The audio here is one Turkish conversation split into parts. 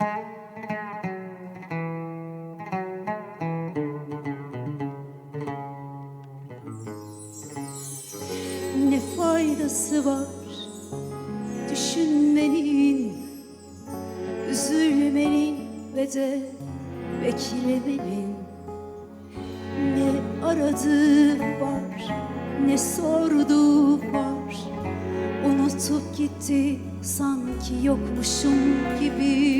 Ne faydası var düşünmenin Üzülmenin ve de beklemenin? Ne aradığı var ne sorduğu var? Unutup gitti sanki yokmuşum gibi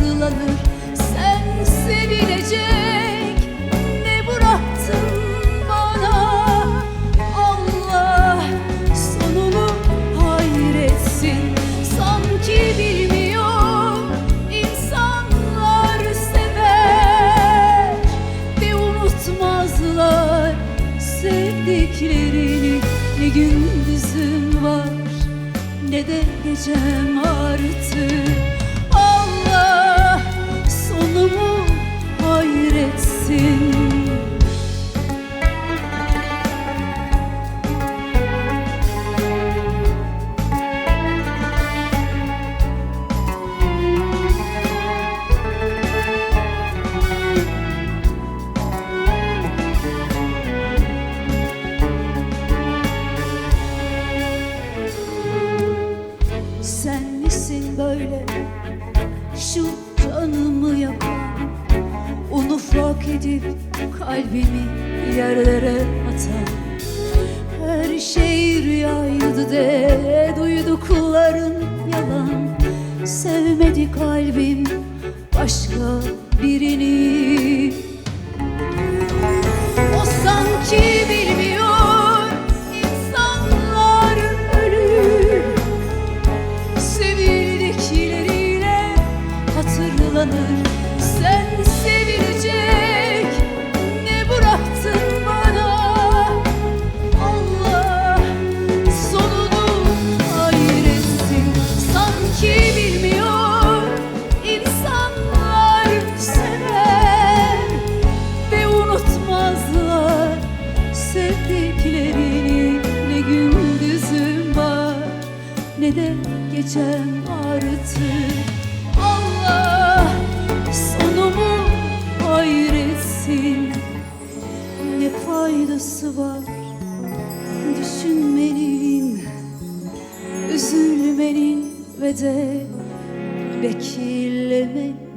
hatırlanır Sen sevilecek. Ne bıraktın bana? Allah sonunu hayretsin. Sanki bilmiyor insanlar sever. Ve unutmazlar sevdiklerini. Ne gündüzüm var ne de gecem artık sonumu hayretsin. Sen misin böyle şu canımı yakan Un ufak edip kalbimi yerlere atan Her şey rüyaydı de duydukların yalan. Sevmedi kalbim başka birini hatırlanır. Sen sevilecek ne bıraktın bana? Allah sonunu hayretsin. Sanki bilmiyor insanlar sever ve unutmazlar sevdiklerini. Ne gündüzüm var ne de gecem artık var. Düşünmenin, üzülmenin ve de beklemenin